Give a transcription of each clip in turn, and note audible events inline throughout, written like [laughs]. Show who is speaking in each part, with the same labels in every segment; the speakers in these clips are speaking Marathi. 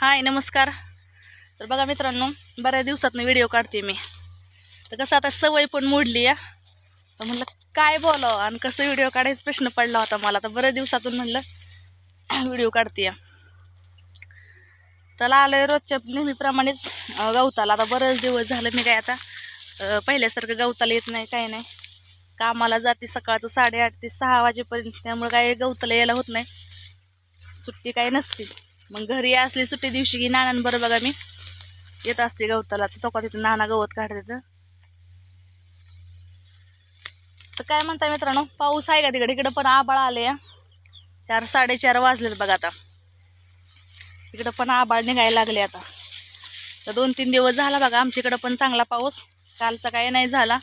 Speaker 1: हाय नमस्कार. तर बघा मित्रांनो बऱ्याच दिवसातनं व्हिडिओ काढते मी. तर कसं आता सवय पण मोडली या तर म्हणलं काय बोलावं आणि कसं व्हिडिओ काढायचा प्रश्न पडला होता मला. तर बऱ्याच दिवसातून म्हणलं व्हिडिओ काढते या त्याला आलं रोजच्या नेहमीप्रमाणेच गवताला. आता बरेच दिवस झालं मी काय आता पहिल्यासारखं गवताला येत नाही काय नाही. कामाला जाते सकाळचं साडेआठ ते सहा वाजेपर्यंत. त्यामुळे काय गवताला यायला होत नाही. सुट्टी काही नसते. मग घरी असली सुट्टी दिवशी की नानांबरोबर बघा मी. येत असते गवताला तर तो का तिथं नाना गवत काढते तर. काय म्हणताय मित्रांनो पाऊस आहे का तिकडे? इकडं पण आबाळ आले या चार साडेचार वाजलेत बघा आता. इकडं पण आबाळ निघायला लागले आता. तर दोन तीन दिवस झाला बघा आमच्या इकडं पण चांगला पाऊस. कालचा काय नाही झाला.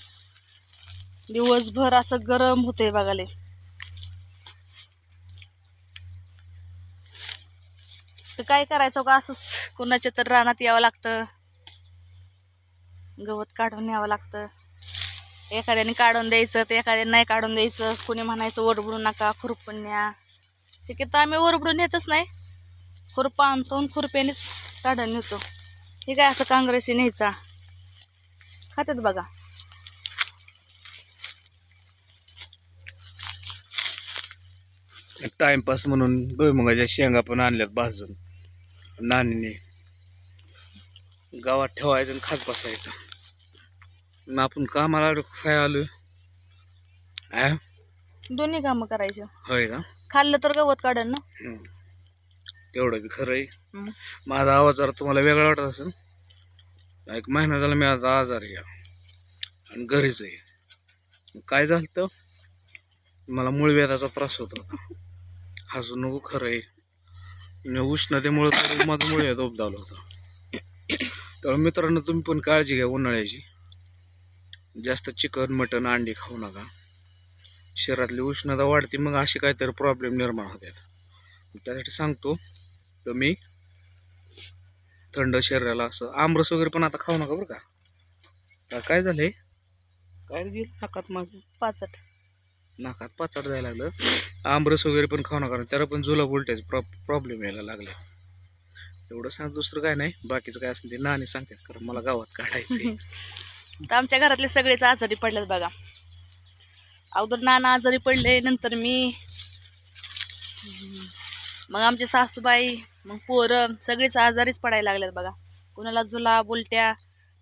Speaker 1: दिवसभर असं गरम होतंय बघाले तर काय करायचं का असंच कुणाच्या तर रानात यावं लागतं. गवत काढून यावं लागतं. एखाद्याने काढून द्यायचं तर एखाद्याने नाही काढून द्यायचं. कुणी म्हणायचं ओरबडू नका खुरपण न्या. शक्यतो आम्ही ओरबडून येतच नाही. खुरपा आणतो खुरप्यानेच काढून नेतो. हे काय असं काँग्रेसी न्यायचा? खात्यात बघा.
Speaker 2: टाइमपास म्हणून भुईमुगाच्या शेंगा पण आणल्यात भाजून. नानीने गावात ठेवायचं आणि खात बसायचं. मग आपण कामाला काय आलो आ?
Speaker 1: दोन्ही कामं करायची.
Speaker 2: होय का?
Speaker 1: खाल्लं तर गवत काढन ना.
Speaker 2: तेवढं बी खरं आहे. माझा आवाज जरा तुम्हाला वेगळा वाटत असेल. एक महिना झाला मी आता आजारी आहे आणि घरीच आहे. काय झालं तर मला मूळव्याधाचा त्रास होत होता. हसू नको खरं आहे उष्णतेमुळे तर माझं मूळव्याध उपदावलं होतं. त्यामुळे मित्रांनो तुम्ही पण काळजी घ्या उन्हाळ्याची. जास्त चिकन मटन अंडी खाऊ नका. शरीरातली उष्णता वाढते मग असे काहीतरी प्रॉब्लेम निर्माण होतात. त्यासाठी सांगतो तर मी थंड शरीराला असं आमरस वगैरे पण आता खाऊ नका बरं का. काय झालंय? काय गेलं नाकात माझं
Speaker 1: पाचट.
Speaker 2: नाकात पाचाट जायला लागलं. आमरस वगैरे पण खाऊ नका त्याला पण जुला उलट्याचे प्रॉ प्रॉब्लेम यायला लागले. एवढं सांग दुसरं काय नाही बाकीचं काय असेल ते नाणी सांगतात कारण मला गावात काढायचं [laughs]
Speaker 1: तर आमच्या घरातले सगळेच आजारी पडलेत बघा. अगोदर नाना आजारी पडले नंतर मी. मग आमचे सासूबाई मग पोरं सगळेच आजारीच पडायला लागलेत बघा. कुणाला जुला बोलट्या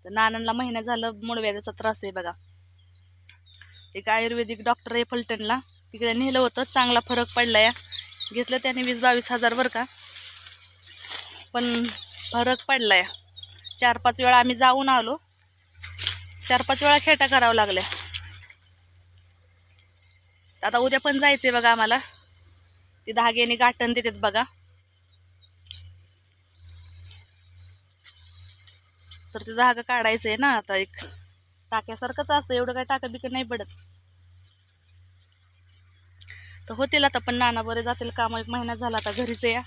Speaker 1: तर नानांना महिना झालं मुळव्याचा त्रास आहे बघा. एक आयुर्वेदिक डॉक्टर आहे फलटणला तिकडे नेलं होतं चांगला फरक पडला या. घेतलं त्याने वीस बावीस हजार बरं का. पण फरक पडला या. चार पाच वेळा आम्ही जाऊन आलो. चार पाच वेळा खेटा करावं लागल्या. आता उद्या पण जायचंय बघा आम्हाला. ते धाग्याने गाठण देतात बघा. तर ते धागा काढायचं आहे ना आता एक. टाक्यासारखंच असतं एवढं काय टाका बिकं नाही पडत. तर होतील आता पण नाना बरे जातील काम एक महिना झाला आता घरीच या.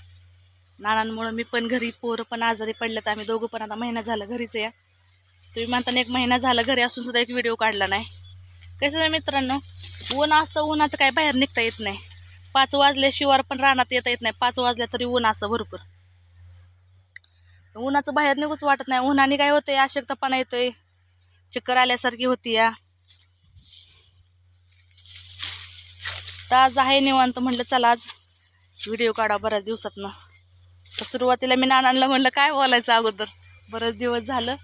Speaker 1: नानांमुळं मी पण घरी पोरं पण आजारी पडल्यात आम्ही दोघं पण आता महिना झाला घरीच या. तुम्ही म्हणताना एक महिना झाला घरी असून सुद्धा एक व्हिडिओ काढला नाही. कसं मित्रांनो ऊन असतं उन्हाचं काय बाहेर निघता येत नाही. पाच वाजल्याशिवाय पण रानात येता येत नाही पाच वाजल्या तरी ऊन असतं भरपूर. उन्हाचं बाहेर निघूच वाटत नाही उन्हाने काय होतंय अशक्तपणा येतोय. चक्कर आल्यासारखी होती या. तर आज आहे निवांत म्हणलं चला आज व्हिडिओ काढा बऱ्याच दिवसातनं. तर सुरुवातीला मी नानांना म्हणलं काय बोलायचं अगोदर? बरेच दिवस झालं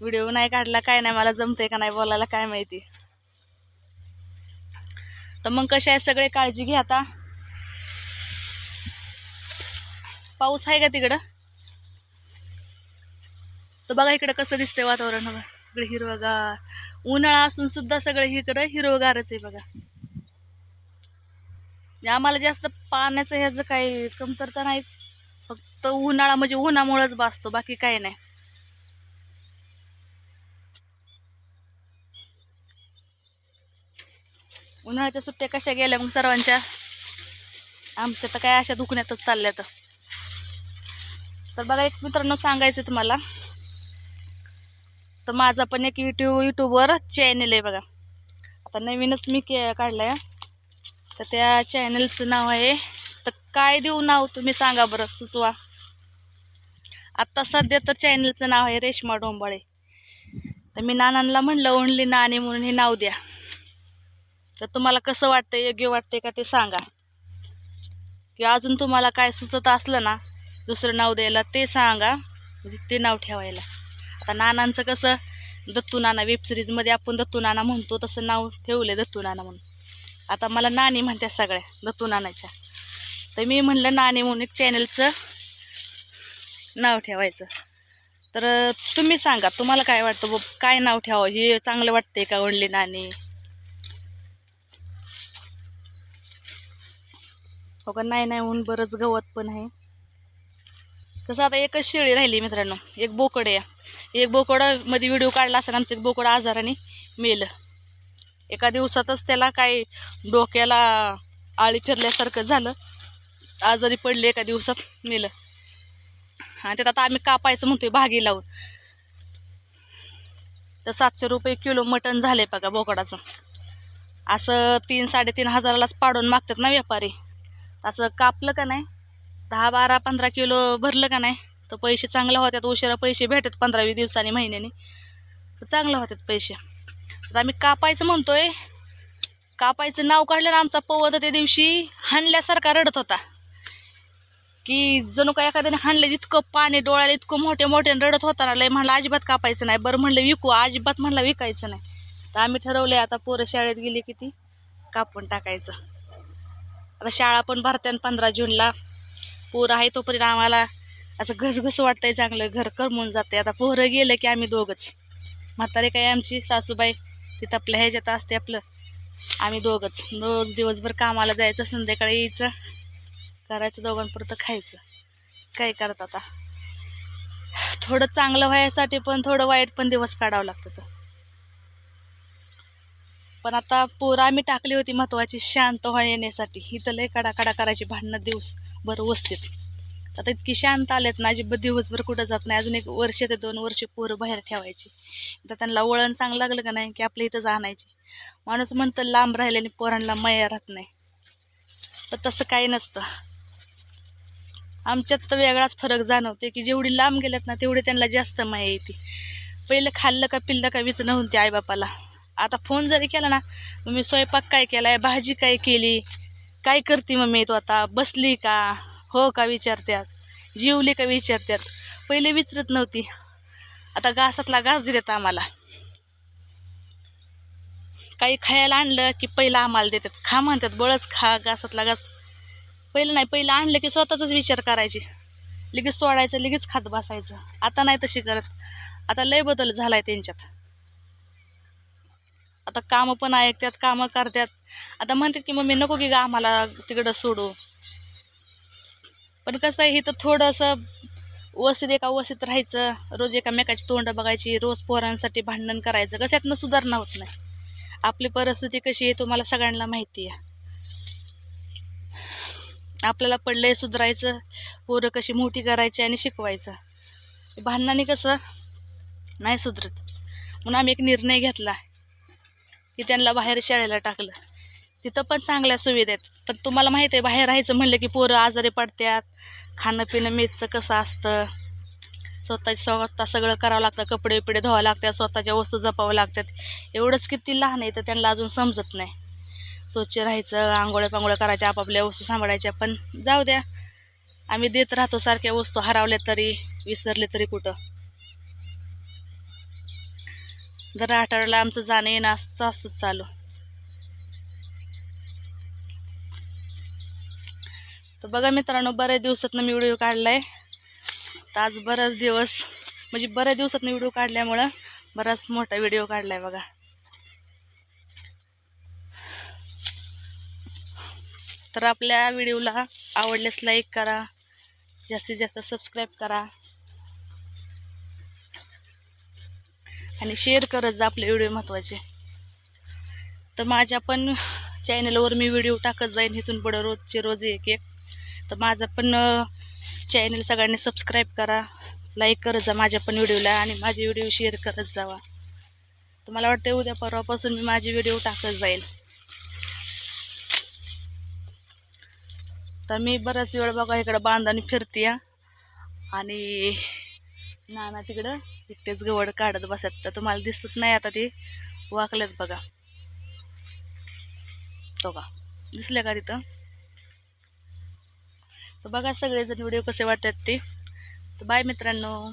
Speaker 1: व्हिडिओ नाही काढला काय नाही मला जमतंय का नाही बोलायला काय माहिती. तर मग कसे आहे सगळे काळजी घ्या आता. पाऊस आहे का तिकडं? तर बघा इकडं कसं दिसतंय वातावरण बघा. इकडे हिरवगार. उन्हाळा असून सुद्धा सगळं इकडं हिरवगारच आहे बघा. म्हणजे आम्हाला जास्त पाण्याचं ह्याचं काही कमतरता नाहीच. फक्त उन्हाळा म्हणजे उन्हामुळेच भासतो बाकी काही नाही. उन्हाळ्याच्या सुट्ट्या कशा गेल्या मग सर्वांच्या? आमच्या तर काय अशा दुखण्यातच चालल्या तर बघा एक मित्रांनो सांगायचं तुम्हाला. तर माझा पण एक यूट्यूब यूट्यूबवर चॅनल आहे बघा. आता नवीनच मी के काढला आहे तर त्या चॅनलचं नाव आहे तर काय देऊ नाव तुम्ही सांगा बरं सुचवा. आत्ता सध्या तर चॅनलचं नाव आहे रेश्मा डोंबाळे. तर मी नानांना म्हणलं ओनली नाणे म्हणून हे नाव द्या. तर तुम्हाला कसं वाटतं योग्य वाटतंय का ते सांगा. किंवा अजून तुम्हाला काय सुचत असलं ना दुसरं नाव द्यायला ते सांगा. म्हणजे ते नाव ठेवायला. आता नानांचं कसं दत्तू नाना वेबसिरीजमध्ये आपण दत्तू नाना म्हणतो तसं नाव ठेवलं दत्तू नाना म्हणून. आता मला नाणी म्हणतात सगळ्या दत्तू नानाच्या. तर मी म्हणलं नाणे म्हणून एक चॅनलचं नाव ठेवायचं. तर तुम्ही सांगा तुम्हाला काय वाटतं बघ काय नाव ठेवावं? हे चांगलं वाटतंय का ओढली नाणी हो का नाही नाही म्हणून बरंच गवत पण आहे. कसं आता एकच शेळी राहिली मित्रांनो. एक बोकड आहे. एक बोकडमध्ये व्हिडिओ काढला असेल आमचं एक बोकड आजाराने मेलं. एका दिवसातच त्याला काय डोक्याला आळी फिरल्यासारखं झालं. आजारी पडले एका दिवसात मेलं. आणि त्यात आता आम्ही कापायचं म्हणतोय भागी लावून. तर सातशे रुपये किलो मटण झाले बघा बोकडाचं. असं तीन साडेतीन हजारालाच पाडून मागतात ना व्यापारी. असं कापलं का नाही? दहा बारा पंधरा किलो भरलं का नाही तर पैसे चांगले होतात उशिरा पैसे भेटतात पंधरावी दिवसांनी महिन्याने. तर चांगलं होतात पैसे. तर आम्ही कापायचं म्हणतोय. कापायचं नाव काढलं ना आमचा पवत त्या दिवशी हाणल्यासारखा रडत होता. की जणू काय एखाद्याने हाणलं इतकं पाणी डोळ्याला इतकं मोठे मोठे रडत होता ना लय म्हणलं अजिबात कापायचं नाही. बरं म्हणलं विकू. अजिबात म्हणलं विकायचं नाही. तर आम्ही ठरवलं आता पोरं शाळेत गेली की ती कापून टाकायचं. आता शाळा पण भरत्यान पंधरा जूनला. पोरं आहे तोपर्यंत आम्हाला असं घसघस वाटतंय चांगलं. घर करमून जाते आता पोरं गेलं की आम्ही दोघंच. म्हातारे काय आमची सासूबाई तिथं आपल्या ह्याच्यात असते आपलं. आम्ही दोघंच. रोज दिवसभर कामाला जायचं संध्याकाळी यायचं करायचं दोघांपुरतं खायचं. काय करत आता? थोडं चांगलं व्हायसाठी पण थोडं वाईट पण दिवस काढावं लागतं. तर पण आता पोरं आम्ही टाकली होती महत्वाची शांत व्हा येण्यासाठी. इथं लय कडाकडा करायची भांडणं दिवसभर वस्तीत. आता इतकी शांत आलेत ना अजिबात दिवसभर कुठं जात नाही. अजून एक वर्ष ते दोन वर्ष पोरं बाहेर ठेवायची. तर त्यांना वळण चांगलं लागलं का नाही की आपल्या इथं जाणायची. माणूस म्हणतं लांब राहिल्याने पोरांना मया राहत नाही. पण तसं काही नसतं. आमच्यात तर वेगळाच फरक जाणवते की जेवढी लांब गेल्यात ना तेवढी त्यांना जास्त माया येते. पहिलं खाल्लं का पिल्लं का वीच नव्हती आईबापाला आता फोन जरी केला ना मम्मी स्वयंपाक काय केला आहे भाजी काय केली? काय करते मम्मी तू आता? बसली का? हो का विचारत्यात? जेवली का विचारत्यात? पहिले विचारत नव्हती. आता घासातला घास देतात आम्हाला. काही खायला आणलं की पहिलं आम्हाला देतात. खा म्हणतात बळच खा घासातला घास. पहिलं नाही पहिलं आणलं की स्वतःचाच विचार करायची. लगेच सोडायचं लगेच खात बसायचं. आता नाही तशी करत. आता लय बदल झाला आहे त्यांच्यात. आता कामं पण ऐकतात कामं करतात. आता म्हणतात की मम्मी नको की गं आम्हाला तिकडं सोडू. पण कसं आहे इथं थोडंसं वसीत एका वसीत राहायचं. रोज एकामेकाची तोंड बघायची रोज पोरांसाठी भांडण करायचं. कशातनं सुधारणा होत नाही. आपली परिस्थिती कशी आहे तुम्हाला सगळ्यांना माहिती आहे. आपल्याला पडले सुधारायचं पोरं कशी मोठी करायची आणि शिकवायचं. भांडणाने कसं नाही सुधरत. म्हणून आम्ही एक निर्णय घेतला. की त्यांना बाहेर शाळेला टाकलं. तिथं पण चांगल्या सुविधा आहेत. पण तुम्हाला माहिती आहे बाहेर राहायचं म्हणलं की पोरं आजारी पडतात खाणं पिणं मेचं कसं असतं? स्वतःची स्वतः सगळं करावं लागतं कपडे बिपडे धुवावं लागतात स्वतःच्या वस्तू जपावं लागतात. एवढंच किती लहान आहे तर त्यांना अजून समजत नाही. स्वच्छ राहायचं आंघोळ्या पांघोळ्या करायच्या आपापल्या वस्तू सांभाळायच्या पण जाऊ द्या. आम्ही देत राहतो सारख्या वस्तू हरवल्या तरी विसरले तरी कुठं? जर आठवड्याला आमचं जाणं येणं असतं असतंच चालू. तर बघा मित्रांनो बऱ्याच दिवसातनं मी व्हिडिओ काढलाय. तर आज बराच दिवस म्हणजे बऱ्याच दिवसातनं व्हिडिओ काढल्यामुळं बराच मोठा व्हिडिओ काढला आहे बघा. तर आपल्या व्हिडिओला आवडल्यास लाईक करा जास्तीत जास्त सबस्क्राईब करा. आणि शेअर करत जा आपले व्हिडिओ महत्त्वाचे तर माझ्या पण चॅनलवर मी व्हिडिओ टाकत जाईन इथून पुढं रोजचे रोज एक एक. तर माझं पण चॅनल सगळ्यांनी सबस्क्राईब करा लाईक करत जा माझ्या पण व्हिडिओला आणि माझे व्हिडिओ शेअर करत जावा. तर मला वाटतं उद्या परवापासून मी माझे व्हिडिओ टाकत जाईल तर मी बराच वेळ बघा इकडं बांधाने फिरते आणि नाना तिकडं एकटेच गवड काढत बसत. तर तुम्हाला दिसत नाही आता ते वाकलेत बघा. तो का? दिसल्या का तिथं? तर बघा सगळेजण व्हिडिओ कसे वाटतात ते. तर बाय मित्रांनो.